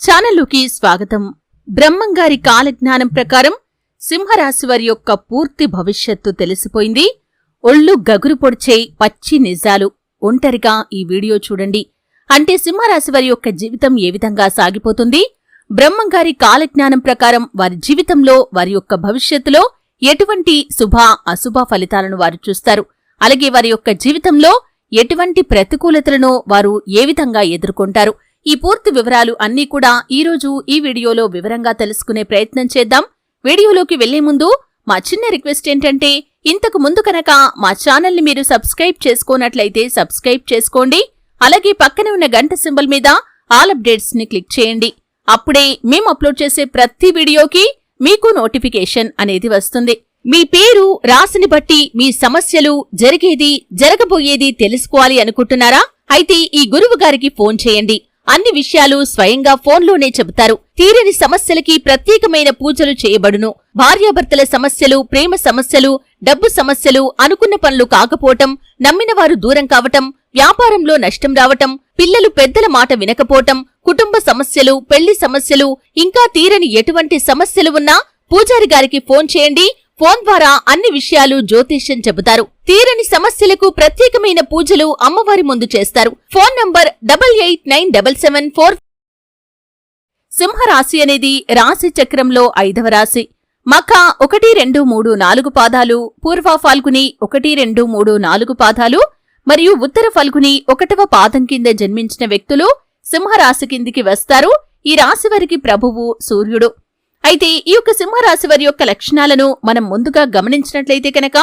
ఛానల్లోకి స్వాగతం. బ్రహ్మంగారి కాలజ్ఞానం ప్రకారం సింహరాశి వారి యొక్క పూర్తి భవిష్యత్తు తెలిసిపోయింది. ఒళ్ళు గగురు పొడిచే పచ్చి నిజాలు ఒంటరిగా ఈ వీడియో చూడండి. అంటే సింహరాశి వారి యొక్క జీవితం ఏ విధంగా సాగిపోతుంది? బ్రహ్మంగారి కాలజ్ఞానం ప్రకారం వారి జీవితంలో వారి యొక్క భవిష్యత్తులో ఎటువంటి శుభ అశుభ ఫలితాలను వారు చూస్తారు? అలాగే వారి యొక్క జీవితంలో ఎటువంటి ప్రతికూలతలను వారు ఏ విధంగా ఎదుర్కొంటారు? ఈ పూర్తి వివరాలు అన్నీ కూడా ఈరోజు ఈ వీడియోలో వివరంగా తెలుసుకునే ప్రయత్నం చేద్దాం. వీడియోలోకి వెళ్ళే ముందు మా చిన్న రిక్వెస్ట్ ఏంటంటే ఇంతకు ముందు కనుక మా ఛానల్ని మీరు సబ్స్క్రైబ్ చేసుకోనట్లయితే సబ్స్క్రైబ్ చేసుకోండి. అలాగే పక్కనే ఉన్న గంట సింబల్ మీద ఆల్ అప్డేట్స్ని క్లిక్ చేయండి. అప్పుడే మేము అప్లోడ్ చేసే ప్రతి వీడియోకి మీకు నోటిఫికేషన్ అనేది వస్తుంది. మీ పేరు రాశిని బట్టి మీ సమస్యలు జరిగేది జరగబోయేది తెలుసుకోవాలి అనుకుంటున్నారా? అయితే ఈ గురువు గారికి ఫోన్ చేయండి. అన్ని విషయాలు స్వయంగా ఫోన్లోనే చెబుతారు. తీరని సమస్యలకి ప్రత్యేకమైన పూజలు చేయబడును. భార్యాభర్తల సమస్యలు ప్రేమ సమస్యలు డబ్బు సమస్యలు అనుకున్న పనులు కాకపోవటం నమ్మినవారు దూరం కావటం వ్యాపారంలో నష్టం రావటం పిల్లలు పెద్దల మాట వినకపోవటం కుటుంబ సమస్యలు పెళ్ళి సమస్యలు ఇంకా తీరని ఎటువంటి సమస్యలు ఉన్నా పూజారి గారికి ఫోన్ చేయండి. ఫోన్ ద్వారా అన్ని విషయాలు జ్యోతిష్యం చెబుతారు. తీరని సమస్యలకు ప్రత్యేకమైన పూజలు అమ్మవారి ముందు చేస్తారు. Phone number double eight nine double seven four సింహరాశి అనేది రాశి చక్రంలో ఐదవ రాశి. మఖ ఒకటి రెండు మూడు నాలుగు పాదాలు పూర్వ ఫాల్గుని ఒకటి రెండు మూడు నాలుగు పాదాలు మరియు ఉత్తర ఫల్గుని ఒకటవ పాదం కింద జన్మించిన వ్యక్తులు సింహరాశి కిందికి వస్తారు. ఈ రాశి వారికి ప్రభువు సూర్యుడు. అయితే ఈ యొక్క సింహరాశి వారి యొక్క లక్షణాలను మనం ముందుగా గమనించినట్లయితే కనుక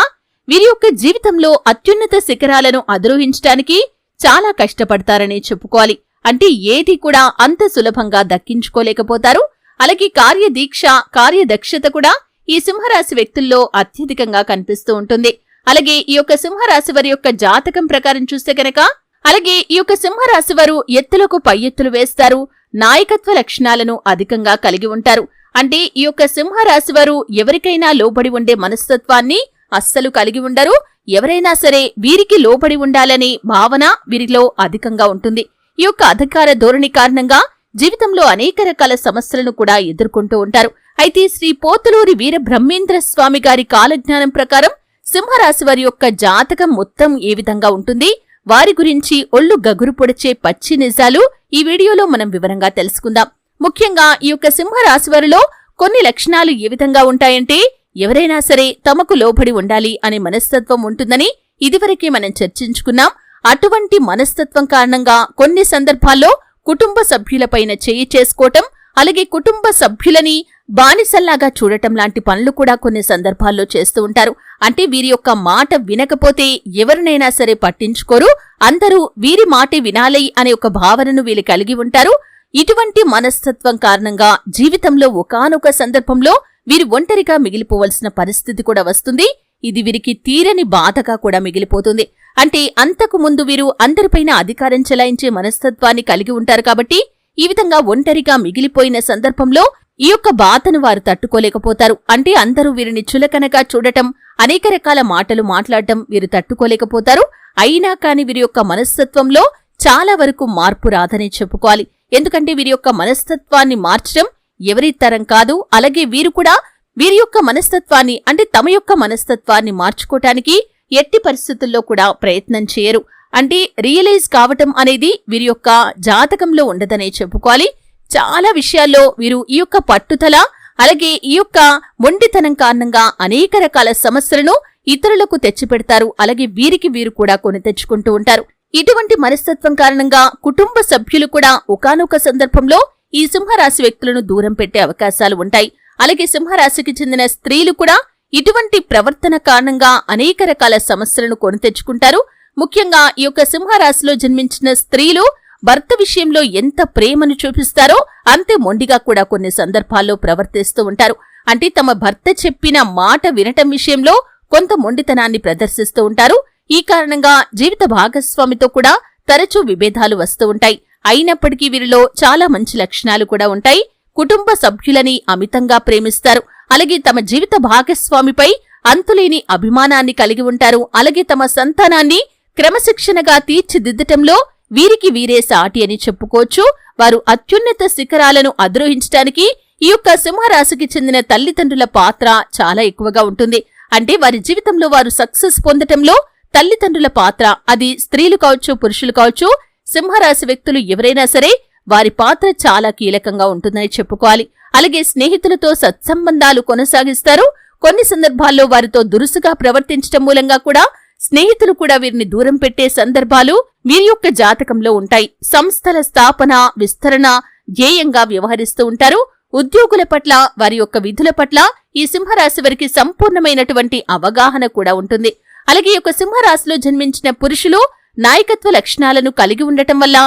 వీరి యొక్క జీవితంలో అత్యున్నత శిఖరాలను అధిరోహించడానికి చాలా కష్టపడతారని చెప్పుకోవాలి. అంటే ఏది కూడా అంత సులభంగా దక్కించుకోలేకపోతారు. అలాగే కార్యదీక్ష కార్యదక్షత కూడా ఈ సింహరాశి వ్యక్తుల్లో అత్యధికంగా కనిపిస్తూ ఉంటుంది. అలాగే ఈ యొక్క సింహరాశి వారి యొక్క జాతకం ప్రకారం చూస్తే కనుక అలాగే ఈ యొక్క సింహరాశి వారు ఎత్తులకు పై ఎత్తులు వేస్తారు. నాయకత్వ లక్షణాలను అధికంగా కలిగి ఉంటారు. అంటే ఈ యొక్క సింహరాశి వారు ఎవరికైనా లోబడి ఉండే మనస్తత్వాన్ని అస్సలు కలిగి ఉండరు. ఎవరైనా సరే వీరికి లోబడి ఉండాలనే భావన వీరిలో అధికంగా ఉంటుంది. ఈ యొక్క అధికార ధోరణి కారణంగా జీవితంలో అనేక రకాల సమస్యలను కూడా ఎదుర్కొంటూ ఉంటారు. అయితే శ్రీ పోతులూరి వీర బ్రహ్మేంద్ర స్వామి గారి కాలజ్ఞానం ప్రకారం సింహరాశి వారి యొక్క జాతకం మొత్తం ఏ విధంగా ఉంటుంది? వారి గురించి ఒళ్ళు గగురు పొడిచే పచ్చి నిజాలు ఈ వీడియోలో మనం వివరంగా తెలుసుకుందాం. ముఖ్యంగా ఈ యొక్క సింహరాశి వారిలో కొన్ని లక్షణాలు ఏ విధంగా ఉంటాయంటే ఎవరైనా సరే తమకు లోబడి ఉండాలి అనే మనస్తత్వం ఉంటుందని ఇదివరకే మనం చర్చించుకున్నాం. అటువంటి మనస్తత్వం కారణంగా కొన్ని సందర్భాల్లో కుటుంబ సభ్యులపైన చేయి చేసుకోవటం అలాగే కుటుంబ సభ్యులని బానిసల్లాగా చూడటం లాంటి పనులు కూడా కొన్ని సందర్భాల్లో చేస్తూ ఉంటారు. అంటే వీరి యొక్క మాట వినకపోతే ఎవరినైనా సరే పట్టించుకోరు. అందరూ వీరి మాటే వినాలి అనే ఒక భావనను వీళ్ళు కలిగి ఉంటారు. ఇటువంటి మనస్తత్వం కారణంగా జీవితంలో ఒకానొక సందర్భంలో వీరు ఒంటరిగా మిగిలిపోవలసిన పరిస్థితి కూడా వస్తుంది. ఇది వీరికి తీరని బాధగా కూడా మిగిలిపోతుంది. అంటే అంతకు ముందు వీరు అందరిపైన అధికారం చెలాయించే మనస్తత్వాన్ని కలిగి ఉంటారు కాబట్టి ఈ విధంగా ఒంటరిగా మిగిలిపోయిన సందర్భంలో ఈ యొక్క బాధను వారు తట్టుకోలేకపోతారు. అంటే అందరూ వీరిని చులకనగా చూడటం అనేక రకాల మాటలు మాట్లాడటం వీరు తట్టుకోలేకపోతారు. అయినా కాని వీరి యొక్క మనస్తత్వంలో చాలా వరకు మార్పు రాదని చెప్పుకోవాలి. ఎందుకంటే వీరి యొక్క మనస్తత్వాన్ని మార్చడం ఎవరి తరం కాదు అలాగే వీరు కూడా వీరి యొక్క మనస్తత్వాన్ని అంటే తమ యొక్క మనస్తత్వాన్ని మార్చుకోటానికి ఎట్టి పరిస్థితుల్లో కూడా ప్రయత్నం చేయరు. అంటే రియలైజ్ కావటం అనేది వీరి యొక్క జాతకంలో ఉండదనే చెప్పుకోవాలి. చాలా విషయాల్లో వీరు ఈ యొక్క పట్టుదల అలాగే ఈ యొక్క మొండితనం కారణంగా అనేక రకాల సమస్యలను ఇతరులకు తెచ్చిపెడతారు. అలాగే వీరికి వీరు కూడా కొని తెచ్చుకుంటూ ఉంటారు. ఇటువంటి మనస్తత్వం కారణంగా కుటుంబ సభ్యులు కూడా ఒకానొక సందర్భంలో ఈ సింహరాశి వ్యక్తులను దూరం పెట్టే అవకాశాలు ఉంటాయి. అలాగే సింహరాశికి చెందిన స్త్రీలు కూడా ఇటువంటి ప్రవర్తన కారణంగా అనేక రకాల సమస్యలను కొని తెచ్చుకుంటారు. ముఖ్యంగా ఈ యొక్క సింహరాశిలో జన్మించిన స్త్రీలు భర్త విషయంలో ఎంత ప్రేమను చూపిస్తారో అంతే మొండిగా కూడా కొన్ని సందర్భాల్లో ప్రవర్తిస్తూ ఉంటారు. అంటే తమ భర్త చెప్పిన మాట వినటం విషయంలో కొంత మొండితనాన్ని ప్రదర్శిస్తూ ఉంటారు. ఈ కారణంగా జీవిత భాగస్వామితో కూడా తరచూ విభేదాలు వస్తూ ఉంటాయి. అయినప్పటికీ వీరిలో చాలా మంచి లక్షణాలు కూడా ఉంటాయి. కుటుంబ సభ్యులని అమితంగా ప్రేమిస్తారు. అలాగే తమ జీవిత భాగస్వామిపై అంతులేని అభిమానాన్ని కలిగి ఉంటారు. అలాగే తమ సంతానాన్ని క్రమశిక్షణగా తీర్చిదిద్దటంలో వీరికి వీరే సాటి అని చెప్పుకోవచ్చు. వారు అత్యున్నత శిఖరాలను అధిరోహించడానికి ఈ యొక్క సింహరాశికి చెందిన తల్లిదండ్రుల పాత్ర చాలా ఎక్కువగా ఉంటుంది. అంటే వారి జీవితంలో వారు సక్సెస్ పొందటంలో తల్లిదండ్రుల పాత్ర. అది స్త్రీలు కావచ్చు పురుషులు కావచ్చు సింహరాశి వ్యక్తులు ఎవరైనా సరే వారి పాత్ర చాలా కీలకంగా ఉంటుందని చెప్పుకోవాలి. అలాగే స్నేహితులతో సత్సంబంధాలు కొనసాగిస్తారు. కొన్ని సందర్భాల్లో వారితో దురుసుగా ప్రవర్తించటం మూలంగా కూడా స్నేహితులు కూడా వీరిని దూరం పెట్టే సందర్భాలు వీరి యొక్క జాతకంలో ఉంటాయి. సంస్థల స్థాపన విస్తరణ ధ్యేయంగా వ్యవహరిస్తూ ఉంటారు. ఉద్యోగుల పట్ల వారి యొక్క విధుల పట్ల ఈ సింహరాశి వారికి సంపూర్ణమైనటువంటి అవగాహన కూడా ఉంటుంది. అలాగే ఈ యొక్క సింహరాశిలో జన్మించిన పురుషులు నాయకత్వ లక్షణాలను కలిగి ఉండటం వల్ల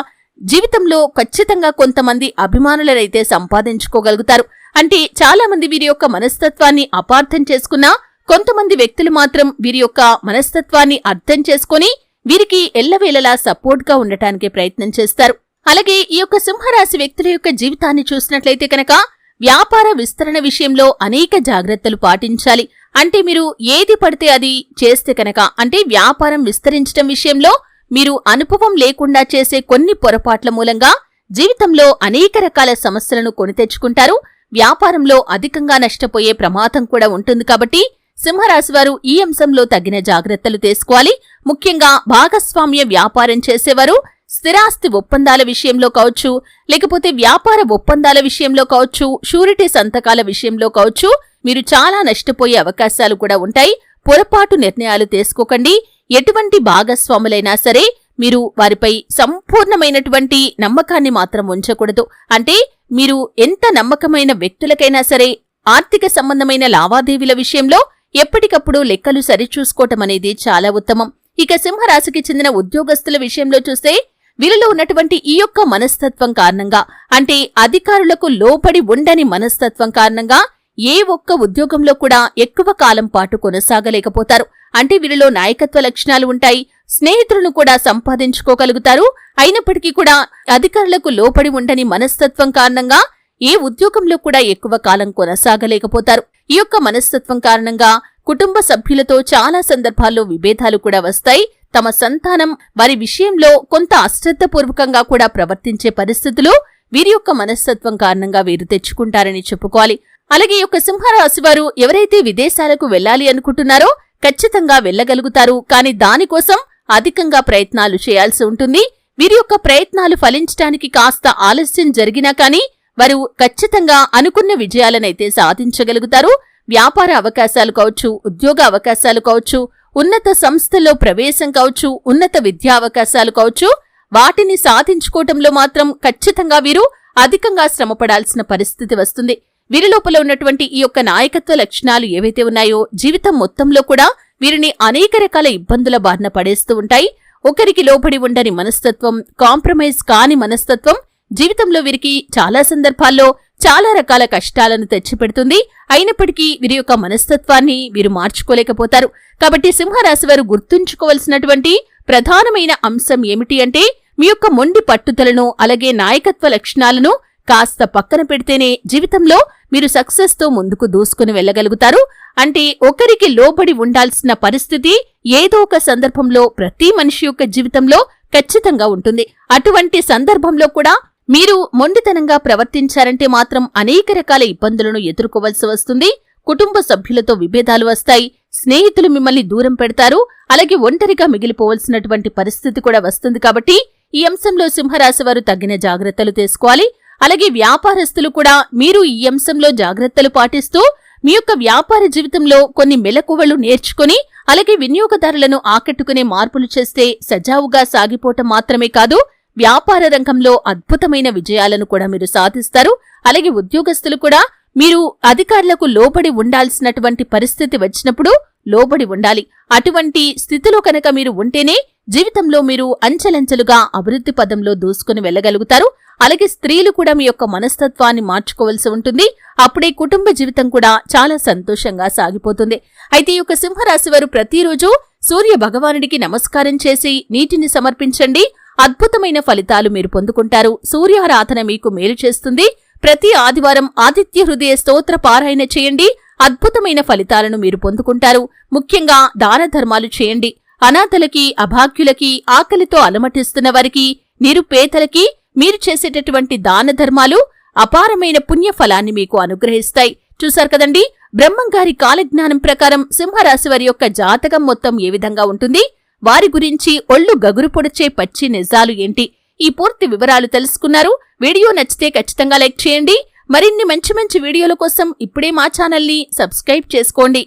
జీవితంలో ఖచ్చితంగా కొంతమంది అభిమానులనైతే సంపాదించుకోగలుగుతారు. అంటే చాలా మంది వీరి యొక్క మనస్తత్వాన్ని అపార్థం చేసుకున్నా కొంతమంది వ్యక్తులు మాత్రం వీరి యొక్క మనస్తత్వాన్ని అర్థం చేసుకుని వీరికి ఎల్లవేళలా సపోర్ట్గా ఉండటానికి ప్రయత్నం చేస్తారు. అలాగే ఈ యొక్క సింహరాశి వ్యక్తుల యొక్క జీవితాన్ని చూసినట్లయితే కనుక వ్యాపార విస్తరణ విషయంలో అనేక జాగ్రత్తలు పాటించాలి. అంటే మీరు ఏది పడితే అది చేస్తే కనుక అంటే వ్యాపారం విస్తరించడం విషయంలో మీరు అనుభవం లేకుండా చేసే కొన్ని పొరపాట్ల మూలంగా జీవితంలో అనేక రకాల సమస్యలను కొని తెచ్చుకుంటారు. వ్యాపారంలో అధికంగా నష్టపోయే ప్రమాదం కూడా ఉంటుంది కాబట్టి సింహరాశివారు ఈ అంశంలో తగిన జాగ్రత్తలు తీసుకోవాలి. ముఖ్యంగా భాగస్వామ్య వ్యాపారం చేసేవారు. స్థిరాస్తి ఒప్పందాల విషయంలో కావచ్చు లేకపోతే వ్యాపార ఒప్పందాల విషయంలో కావచ్చు షూరిటీ సంతకాల విషయంలో కావచ్చు మీరు చాలా నష్టపోయే అవకాశాలు కూడా ఉంటాయి. పొరపాటు నిర్ణయాలు తీసుకోకండి. ఎటువంటి భాగస్వాములైనా సరే మీరు వారిపై సంపూర్ణమైనటువంటి నమ్మకాన్ని మాత్రం ఉంచకూడదు. అంటే మీరు ఎంత నమ్మకమైన వ్యక్తులకైనా సరే ఆర్థిక సంబంధమైన లావాదేవీల విషయంలో ఎప్పటికప్పుడు లెక్కలు సరిచూసుకోవటం అనేది చాలా ఉత్తమం. ఇక సింహరాశికి చెందిన ఉద్యోగస్తుల విషయంలో చూస్తే వీరిలో ఉన్నటువంటి ఈ యొక్క మనస్తత్వం కారణంగా అంటే అధికారులకు లోపడి ఉండని మనస్తత్వం కారణంగా ఏ ఒక్క ఉద్యోగంలో కూడా ఎక్కువ కాలం పాటు కొనసాగలేకపోతారు. అంటే వీరిలో నాయకత్వ లక్షణాలు ఉంటాయి స్నేహితులను కూడా సంపాదించుకోగలుగుతారు. అయినప్పటికీ కూడా అధికారులకు లోపడి ఉండని మనస్తత్వం కారణంగా ఏ ఉద్యోగంలో కూడా ఎక్కువ కాలం కొనసాగలేకపోతారు. ఈ యొక్క మనస్తత్వం కారణంగా కుటుంబ సభ్యులతో చాలా సందర్భాల్లో విభేదాలు కూడా వస్తాయి. తమ సంతానం వారి విషయంలో కొంత అశ్రద్ధపూర్వకంగా కూడా ప్రవర్తించే పరిస్థితులు వీరి యొక్క మనస్తత్వం కారణంగా వీరు తెచ్చుకుంటారని చెప్పుకోవాలి. అలాగే ఈ యొక్క సింహరాశి వారు ఎవరైతే విదేశాలకు వెళ్ళాలి అనుకుంటున్నారో ఖచ్చితంగా వెళ్ళగలుగుతారు కానీ దానికోసం అధికంగా ప్రయత్నాలు చేయాల్సి ఉంటుంది. వీరి యొక్క ప్రయత్నాలు ఫలించడానికి కాస్త ఆలస్యం జరిగినా కానీ వారు ఖచ్చితంగా అనుకున్న విజయాలనైతే సాధించగలుగుతారు. వ్యాపార అవకాశాలు కావచ్చు ఉద్యోగ అవకాశాలు కావచ్చు ఉన్నత సంస్థల్లో ప్రవేశం కావచ్చు ఉన్నత విద్యా అవకాశాలు కావచ్చు వాటిని సాధించుకోవటంలో మాత్రం ఖచ్చితంగా వీరు అధికంగా శ్రమపడాల్సిన పరిస్థితి వస్తుంది. వీరి లోపల ఉన్నటువంటి ఈ యొక్క నాయకత్వ లక్షణాలు ఏవైతే ఉన్నాయో జీవితం మొత్తంలో కూడా వీరిని అనేక రకాల ఇబ్బందుల బారిన పడేస్తూ ఉంటాయి. ఒకరికి లోబడి ఉండని మనస్తత్వం కాంప్రమైజ్ కాని మనస్తత్వం జీవితంలో వీరికి చాలా సందర్భాల్లో చాలా రకాల కష్టాలను తెచ్చిపెడుతుంది. అయినప్పటికీ వీరి యొక్క మనస్తత్వాన్ని వీరు మార్చుకోలేకపోతారు. కాబట్టి సింహరాశి వారు గుర్తుంచుకోవలసినటువంటి ప్రధానమైన అంశం ఏమిటి అంటే మీ యొక్క మొండి పట్టుదలను అలాగే నాయకత్వ లక్షణాలను కాస్త పక్కన పెడితేనే జీవితంలో మీరు సక్సెస్తో ముందుకు దూసుకుని వెళ్ళగలుగుతారు. అంటే ఒకరికి లోబడి ఉండాల్సిన పరిస్థితి ఏదో ఒక సందర్భంలో ప్రతి మనిషి యొక్క జీవితంలో ఖచ్చితంగా ఉంటుంది. అటువంటి సందర్భంలో కూడా మీరు మొండితనంగా ప్రవర్తించారంటే మాత్రం అనేక రకాల ఇబ్బందులను ఎదుర్కోవలసి వస్తుంది. కుటుంబ సభ్యులతో విభేదాలు వస్తాయి. స్నేహితులు మిమ్మల్ని దూరం పెడతారు. అలాగే ఒంటరిగా మిగిలిపోవలసినటువంటి పరిస్థితి కూడా వస్తుంది కాబట్టి ఈ అంశంలో సింహరాశి వారు తగిన జాగ్రత్తలు తీసుకోవాలి. అలాగే వ్యాపారస్తులు కూడా మీరు ఈ అంశంలో జాగ్రత్తలు పాటిస్తూ మీ యొక్క వ్యాపార జీవితంలో కొన్ని మెలకువలు నేర్చుకుని అలాగే వినియోగదారులను ఆకట్టుకునే మార్పులు చేస్తే సజావుగా సాగిపోవటం మాత్రమే కాదు. వ్యాపార రంగంలో అద్భుతమైన విజయాలను కూడా మీరు సాధిస్తారు. అలాగే ఉద్యోగస్తులు కూడా మీరు అధికారులకు లోబడి ఉండాల్సినటువంటి పరిస్థితి వచ్చినప్పుడు లోబడి ఉండాలి. అటువంటి స్థితిలో కనుక మీరు ఉంటేనే జీవితంలో మీరు అంచెలంచెలుగా అభివృద్ధి పదంలో దూసుకుని వెళ్ళగలుగుతారు. అలాగే స్త్రీలు కూడా మీ యొక్క మనస్తత్వాన్ని మార్చుకోవాల్సి ఉంటుంది. అప్పుడే కుటుంబ జీవితం కూడా చాలా సంతోషంగా సాగిపోతుంది. అయితే ఈ యొక్క సింహరాశి వారు ప్రతిరోజు సూర్య భగవానుడికి నమస్కారం చేసి నీటిని సమర్పించండి. అద్భుతమైన ఫలితాలు మీరు పొందుకుంటారు. సూర్యారాధన మీకు మేలు చేస్తుంది. ప్రతి ఆదివారం ఆదిత్య హృదయ స్తోత్ర పారాయణ చేయండి. అద్భుతమైన ఫలితాలను మీరు పొందుకుంటారు. ముఖ్యంగా దాన ధర్మాలు చేయండి. అనాథలకి అభాగ్యులకి ఆకలితో అలమటిస్తున్న వారికి నిరుపేదలకి మీరు చేసేటటువంటి దాన ధర్మాలు అపారమైన పుణ్యఫలాన్ని మీకు అనుగ్రహిస్తాయి. చూశారు కదండి? బ్రహ్మంగారి కాలజ్ఞానం ప్రకారం సింహరాశి వారి యొక్క జాతకం మొత్తం ఏ విధంగా ఉంటుంది? వారి గురించి ఒళ్ళు గగురు పొడిచే పచ్చి నిజాలు ఏంటి? ఈ పూర్తి వివరాలు తెలుసుకున్నారు. వీడియో నచ్చితే ఖచ్చితంగా లైక్ చేయండి. మరిన్ని మంచి మంచి వీడియోల కోసం ఇప్పుడే మా ఛానల్ని సబ్స్క్రైబ్ చేసుకోండి.